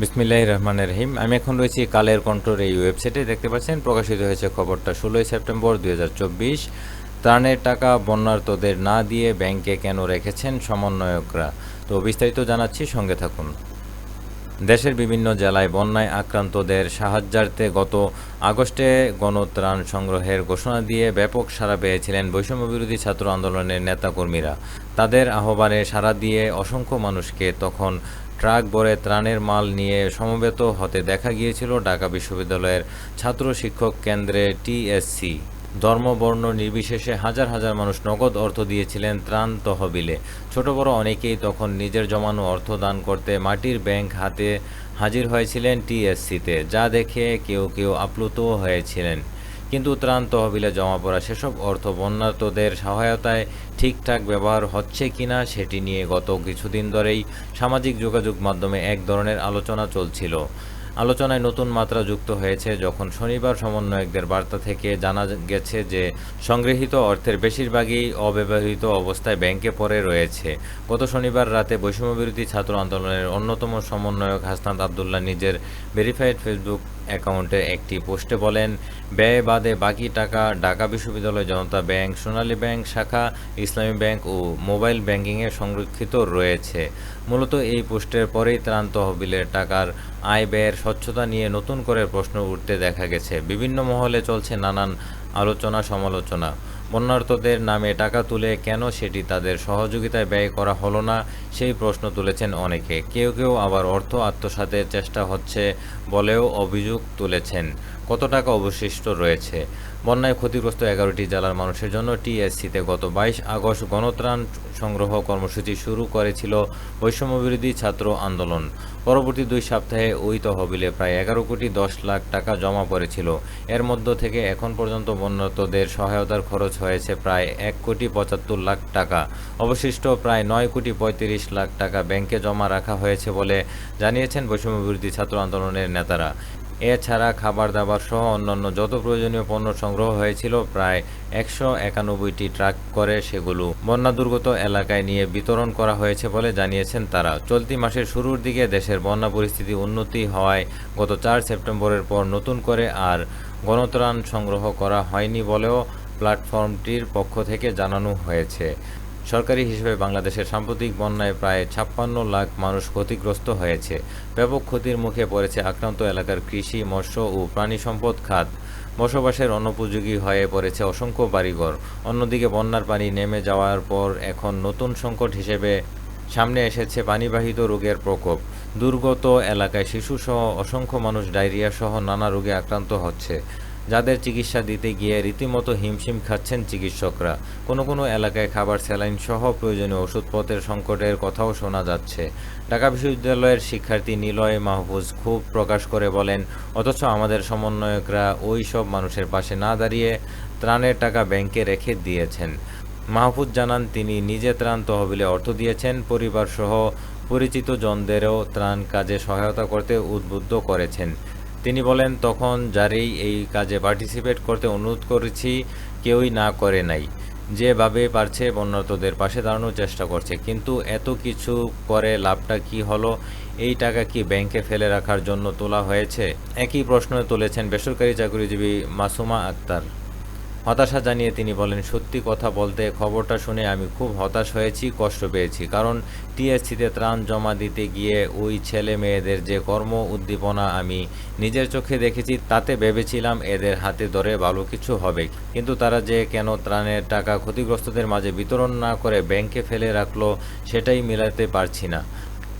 বিসমিল্লাহ রহমান রহিম। আমি এখন রয়েছি কালের কণ্ঠর এই ওয়েবসাইটে। দেখতে পাচ্ছেন, প্রকাশিত হয়েছে খবরটা, ষোলোই সেপ্টেম্বর দুই ত্রাণের টাকা বন্যার্তদের না দিয়ে ব্যাংকে কেন রেখেছেন সমন্বয়করা? তো বিস্তারিত জানাচ্ছি, সঙ্গে থাকুন। দেশের বিভিন্ন জেলায় বন্যায় আক্রান্তদের সাহায্যার্থে গত আগস্টে গণত্রাণ সংগ্রহের ঘোষণা দিয়ে ব্যাপক সাড়া পেয়েছিলেন বৈষম্যবিরোধী ছাত্র আন্দোলনের নেতাকর্মীরা। তাদের আহ্বানে সাড়া দিয়ে অসংখ্য মানুষকে তখন ট্রাক ভরে ত্রাণের মাল নিয়ে সমবেত হতে দেখা গিয়েছিল ঢাকা বিশ্ববিদ্যালয়ের ছাত্র শিক্ষক কেন্দ্রে টিএসসি। ধর্ম বর্ণ নির্বিশেষে হাজার হাজার মানুষ নগদ অর্থ দিয়েছিলেন ত্রাণ তহবিলে। ছোট বড় অনেকেই তখন নিজের জমানো অর্থ দান করতে মাটির ব্যাংক হাতে হাজির হয়েছিলেন টিএসসিতে, যা দেখে কেউ কেউ আপ্লুতও হয়েছিলেন। কিন্তু ত্রাণ তহবিলে জমা পড়া সেসব অর্থ বন্যার্তদের সহায়তায় ঠিকঠাক ব্যবহার হচ্ছে কিনা সেটি নিয়ে গত কিছুদিন ধরেই সামাজিক যোগাযোগ মাধ্যমে এক ধরনের আলোচনা চলছিল। আলোচনায় নতুন মাত্রা যুক্ত হয়েছে যখন শনিবার সমন্বয়কদের বার্তা থেকে জানা গেছে যে সংগৃহীত অর্থের বেশিরভাগই অব্যবহৃত অবস্থায় ব্যাংকে পড়ে রয়েছে। গত শনিবার রাতে বৈষম্যবিরোধী ছাত্র আন্দোলনের অন্যতম সমন্বয়ক হাসনাত আবদুল্লাহ নিজের ভেরিফাইড ফেসবুক অ্যাকাউন্টে একটি পোস্টে বলেন, ব্যয় বাদে বাকি টাকা ঢাকা বিশ্ববিদ্যালয় জনতা ব্যাংক, সোনালী ব্যাংক শাখা, ইসলামী ব্যাংক ও মোবাইল ব্যাংকিংয়ে সংরক্ষিত রয়েছে। মূলত এই পোস্টের পরেই ত্রাণ তহবিলের টাকার আয় ব্যয়ের স্বচ্ছতা নিয়ে নতুন করে প্রশ্ন উঠতে দেখা গেছে। বিভিন্ন মহলে চলছে নানান আলোচনা সমালোচনা। বন্যার্থদের নামে টাকা তুলে কেন সেটি তাদের সহযোগিতায় ব্যয় করা হলো না, সেই প্রশ্ন তুলেছেন অনেকে। কেউ কেউ আবার অর্থ আত্মসাতের চেষ্টা হচ্ছে বলেও অভিযোগ তুলেছেন। কত টাকা অবশিষ্ট রয়েছে? বন্যায় ক্ষতিগ্রস্ত এগারোটি জেলার মানুষের জন্য টিএসসিতে গত বাইশ আগস্ট গণত্রাণ সংগ্রহ কর্মসূচি শুরু করেছিল বৈষম্যবিরোধী ছাত্র আন্দোলন। পরবর্তী দুই সপ্তাহে ওই তহবিলে প্রায় এগারো কোটি দশ লাখ টাকা জমা পড়েছিল। এর মধ্য থেকে এখন পর্যন্ত বন্যার্তদের সহায়তার খরচ হয়েছে প্রায় এক কোটি পঁচাত্তর লাখ টাকা। অবশিষ্ট প্রায় নয় কোটি পঁয়ত্রিশ লাখ টাকা ব্যাংকে জমা রাখা হয়েছে বলে জানিয়েছেন বৈষম্যবিরোধী ছাত্র আন্দোলনের নেতারা। এছাড়া খাবার দাবার সহ অন্যান্য যত প্রয়োজনীয় পণ্য সংগ্রহ হয়েছিল, প্রায় একশো একানব্বইটি ট্রাক করে সেগুলো বন্যা দুর্গত এলাকায় নিয়ে বিতরণ করা হয়েছে বলে জানিয়েছেন তারা। চলতি মাসের শুরুর দিকে দেশের বন্যা পরিস্থিতি উন্নতি হওয়ায় গত চার সেপ্টেম্বরের পর নতুন করে আর গণত্রাণ সংগ্রহ করা হয়নি বলেও প্ল্যাটফর্মটির পক্ষ থেকে জানানো হয়েছে। সরকারি হিসেবে বাংলাদেশের সাম্প্রতিক বন্যায় প্রায় ছাপ্পান্ন লাখ মানুষ ক্ষতিগ্রস্ত হয়েছে। ব্যাপক ক্ষতির মুখে পড়েছে আক্রান্ত এলাকার কৃষি, মৎস্য ও প্রাণী সম্পদ খাত। বসবাসের অনুপযোগী হয়ে পড়েছে অসংখ্য বাড়িঘর। অন্যদিকে বন্যার পানি নেমে যাওয়ার পর এখন নতুন সংকট হিসেবে সামনে এসেছে পানিবাহিত রোগের প্রকোপ। দুর্গত এলাকায় শিশুসহ অসংখ্য মানুষ ডায়রিয়া সহ নানা রোগে আক্রান্ত হচ্ছে। যাদের চিকিৎসা দিতে গিয়ে রীতিমতো হিমশিম খাচ্ছেন চিকিৎসকরা। কোনো কোনো এলাকায় খাবার স্যালাইন সহ প্রয়োজনীয় ওষুধপত্রের সংকটের কথাও শোনা যাচ্ছে। ঢাকা বিশ্ববিদ্যালয়ের শিক্ষার্থী নিলয় মাহফুজ ক্ষোভ প্রকাশ করে বলেন, অথচ আমাদের সমন্বয়করা ওই সব মানুষের পাশে না দাঁড়িয়ে ত্রাণের টাকা ব্যাংকে রেখে দিয়েছেন। মাহফুজ জানান, তিনি নিজে ত্রাণ তহবিলে অর্থ দিয়েছেন। পরিবারসহ পরিচিত জনদেরও ত্রাণ কাজে সহায়তা করতে উদ্বুদ্ধ করেছেন। তিনি বলেন, তখন যারেই এই কাজে পার্টিসিপেট করতে অনুরোধ করেছি, কেউই না করে নাই। যেভাবে পারছে বন্যার্তদের পাশে দাঁড়ানোর চেষ্টা করছে। কিন্তু এত কিছু করে লাভটা কি হলো? এই টাকা কি ব্যাংকে ফেলে রাখার জন্য তোলা হয়েছে? একই প্রশ্ন তুলেছেন বেসরকারি চাকরিজীবী মাসুমা আক্তার। হতাশা জানিয়ে তিনি বলেন, সত্যি কথা বলতে খবরটা শুনে আমি খুব হতাশ হয়েছি, কষ্ট পেয়েছি। কারণ টিএসসিতে ত্রাণ জমা দিতে গিয়ে ওই ছেলে মেয়েদের যে কর্ম উদ্দীপনা আমি নিজের চোখে দেখেছি, তাতে ভেবেছিলাম এদের হাতে ধরে ভালো কিছু হবে। কিন্তু তারা যে কেন ত্রাণের টাকা ক্ষতিগ্রস্তদের মাঝে বিতরণ না করে ব্যাংকে ফেলে রাখল, সেটাই মেলাতে পারছি না।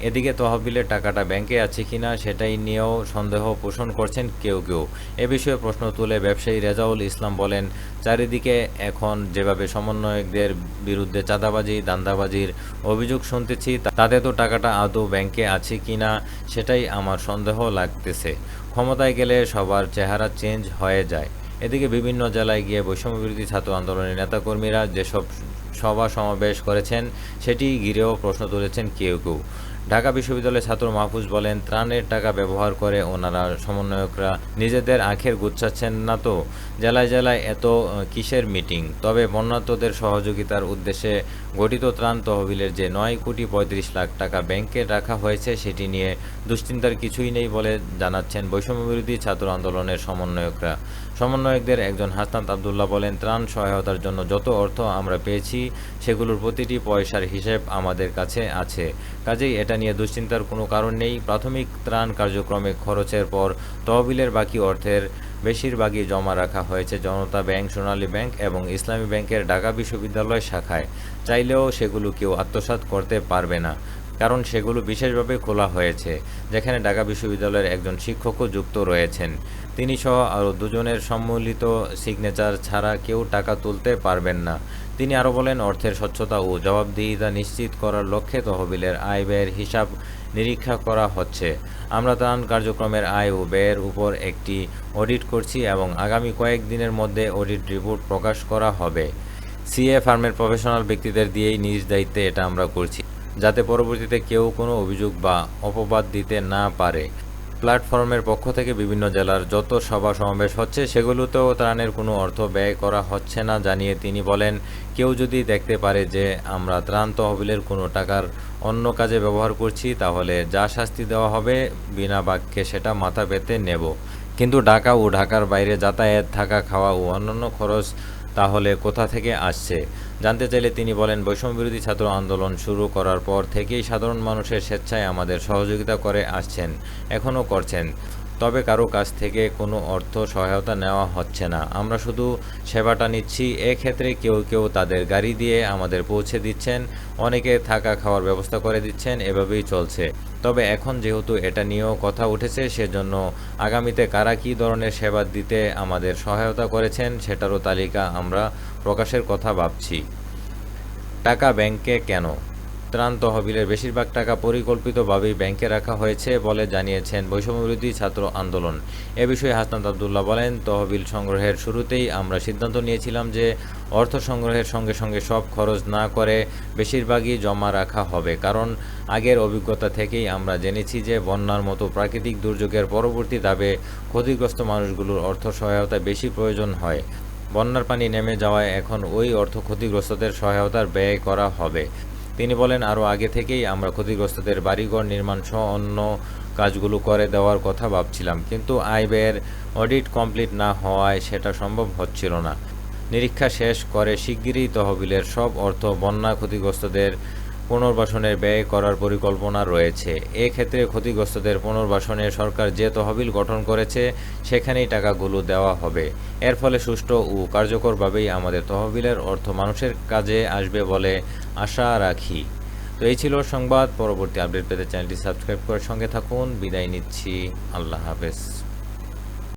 এদিকে তহবিলের টাকাটা ব্যাংকে আছে কিনা সেটাই নিয়েও সন্দেহ পোষণ করছেন কেউ কেউ। এ বিষয়ে প্রশ্ন তুলে ব্যবসায়ী রেজাউল ইসলাম বলেন, চারিদিকে এখন যেভাবে সমন্বয়কদের বিরুদ্ধে চাঁদাবাজি, দান্দাবাজির অভিযোগ শুনতেছি তাতে তো টাকাটা আদৌ ব্যাংকে আছে কিনা সেটাই আমার সন্দেহ লাগতেছে। ক্ষমতায় গেলে সবার চেহারা চেঞ্জ হয়ে যায়। এদিকে বিভিন্ন জেলায় গিয়ে বৈষম্যবিরোধী ছাত্র আন্দোলনের নেতাকর্মীরা যেসব সভা সমাবেশ করেছেন, সেটি ঘিরেও প্রশ্ন তুলেছেন কেউ কেউ। ঢাকা বিশ্ববিদ্যালয়ের ছাত্র মাহফুজ বলেন, ত্রাণের টাকা ব্যবহার করে ওনারা সমন্বয়করা নিজেদের আখের গুচ্ছাচ্ছেন না তো। জেলায় জেলায় এত কিসের মিটিং? তবে বন্যার্তদের সহযোগিতার উদ্দেশ্যে গঠিত ত্রাণ তহবিলের যে নয় কোটি পঁয়ত্রিশ লাখ টাকা ব্যাংকে রাখা হয়েছে, সেটি নিয়ে দুশ্চিন্তার কিছুই নেই বলে জানাচ্ছেন বৈষম্যবিরোধী ছাত্র আন্দোলনের সমন্বয়করা। সমন্বয়কদের একজন হাসনাত আবদুল্লাহ বলেন, ত্রাণ সহায়তার জন্য যত অর্থ আমরা পেয়েছি, সেগুলোর প্রতিটি পয়সার হিসেব আমাদের কাছে আছে। কাজেই এটা নিয়ে দুশ্চিন্তার কোনো কারণ নেই। প্রাথমিক ত্রাণ কার্যক্রমে খরচের পর তহবিলের বাকি অর্থের বেশিরভাগই জমা রাখা হয়েছে জনতা ব্যাংক, সোনালী ব্যাংক এবং ইসলামী ব্যাংকের ঢাকা বিশ্ববিদ্যালয় শাখায়। চাইলেও সেগুলো কেউ আত্মসাৎ করতে পারবে না। কারণ সেগুলো বিশেষভাবে খোলা হয়েছে, যেখানে ঢাকা বিশ্ববিদ্যালয়ের একজন শিক্ষকও যুক্ত রয়েছেন। তিনি সহ আরও দুজনের সম্মিলিত সিগনেচার ছাড়া কেউ টাকা তুলতে পারবেন না। তিনি আরও বলেন, অর্থের স্বচ্ছতা ও জবাবদিহিতা নিশ্চিত করার লক্ষ্যে তহবিলের আয় ব্যয়ের হিসাব নিরীক্ষা করা হচ্ছে। আমরা ত্রাণ কার্যক্রমের আয় ও ব্যয়ের উপর একটি অডিট করছি এবং আগামী কয়েকদিনের মধ্যে অডিট রিপোর্ট প্রকাশ করা হবে। সিএ ফার্মের প্রফেশনাল ব্যক্তিদের দিয়েই নিজ দায়িত্বে এটা আমরা করছি। যাতে পরবর্তীতে কেউ কোনো অভিযোগ বা অপবাদ দিতে না পারে। প্ল্যাটফর্মের পক্ষ থেকে বিভিন্ন জেলার যত সভা সমাবেশ হচ্ছে, সেগুলোতেও ত্রাণের কোনো অর্থ ব্যয় করা হচ্ছে না জানিয়ে তিনি বলেন, কেউ যদি দেখতে পারে যে আমরা ত্রাণ তহবিলের কোনো টাকার অন্য কাজে ব্যবহার করছি, তাহলে যা শাস্তি দেওয়া হবে, বিনা বাক্যে সেটা মাথা পেতে নেব। কিন্তু ঢাকা ও ঢাকার বাইরে যাতায়াত, থাকা খাওয়া ও অন্যান্য খরচ তাহলে কোথা থেকে আসছে? জানতে চাইলে তিনি বলেন, বৈষম্যবিরোধী ছাত্র আন্দোলন শুরু করার পর থেকেই সাধারণ মানুষের স্বেচ্ছায় আমাদের সহযোগিতা করে আসছেন, এখনও করছেন। তবে কারও কাছ থেকে কোনো অর্থ সহায়তা নেওয়া হচ্ছে না। আমরা শুধু সেবাটা নিচ্ছি, এক্ষেত্রে কেউ কেউ তাদের গাড়ি দিয়ে আমাদের পৌঁছে দিচ্ছেন, অনেকে থাকা খাওয়ার ব্যবস্থা করে দিচ্ছেন, এভাবেই চলছে। তবে এখন যেহেতু এটা নিয়েও কথা উঠেছে, সেজন্য আগামীতে কারা কী ধরনের সেবা দিতে আমাদের সহায়তা করেছেন সেটারও তালিকা আমরা প্রকাশের কথা ভাবছি। টাকা ব্যাংকে কেন? ত্রাণ তহবিলের বেশিরভাগ টাকা পরিকল্পিতভাবেই ব্যাংকে রাখা হয়েছে বলে জানিয়েছেন বৈষম্যবিরোধী ছাত্র আন্দোলন। এ বিষয়ে হাসনাত আবদুল্লাহ বলেন, তহবিল সংগ্রহের শুরুতেই আমরা সিদ্ধান্ত নিয়েছিলাম যে অর্থ সংগ্রহের সঙ্গে সঙ্গে সব খরচ না করে বেশিরভাগই জমা রাখা হবে। কারণ আগের অভিজ্ঞতা থেকেই আমরা জেনেছি যে বন্যার মতো প্রাকৃতিক দুর্যোগের পরবর্তী ধাপে ক্ষতিগ্রস্ত মানুষগুলোর অর্থ সহায়তা বেশি প্রয়োজন হয়। বন্যার পানি নেমে যাওয়ায় এখন ওই অর্থ ক্ষতিগ্রস্তদের সহায়তার ব্যয় করা হবে। তিনি বলেন আরও আগে থেকেই আমরা ক্ষতিগ্রস্তদের বাড়িঘর নির্মাণ সহ অন্য কাজগুলো করে দেওয়ার কথা ভাবছিলাম। কিন্তু আয় ব্যয়ের অডিট কমপ্লিট না হওয়ায় সেটা সম্ভব হচ্ছিল না। নিরীক্ষা শেষ করে শিগগিরই তহবিলের সব অর্থ বন্যা ক্ষতিগ্রস্তদের পুনর্বাসনের ব্যয় করার পরিকল্পনা রয়েছে। এক্ষেত্রে ক্ষতিগ্রস্তদের পুনর্বাসনে সরকার যে তহবিল গঠন করেছে, সেখানেই টাকাগুলো দেওয়া হবে। এর ফলে সুষ্ঠু ও কার্যকরভাবেই আমাদের তহবিলের অর্থ মানুষের কাজে আসবে বলে আশা রাখি। তো এই ছিল সংবাদ। পরবর্তী আপডেট পেতে চ্যানেলটি সাবস্ক্রাইব করার সঙ্গে থাকুন। বিদায় নিচ্ছি। আল্লাহ হাফেজ।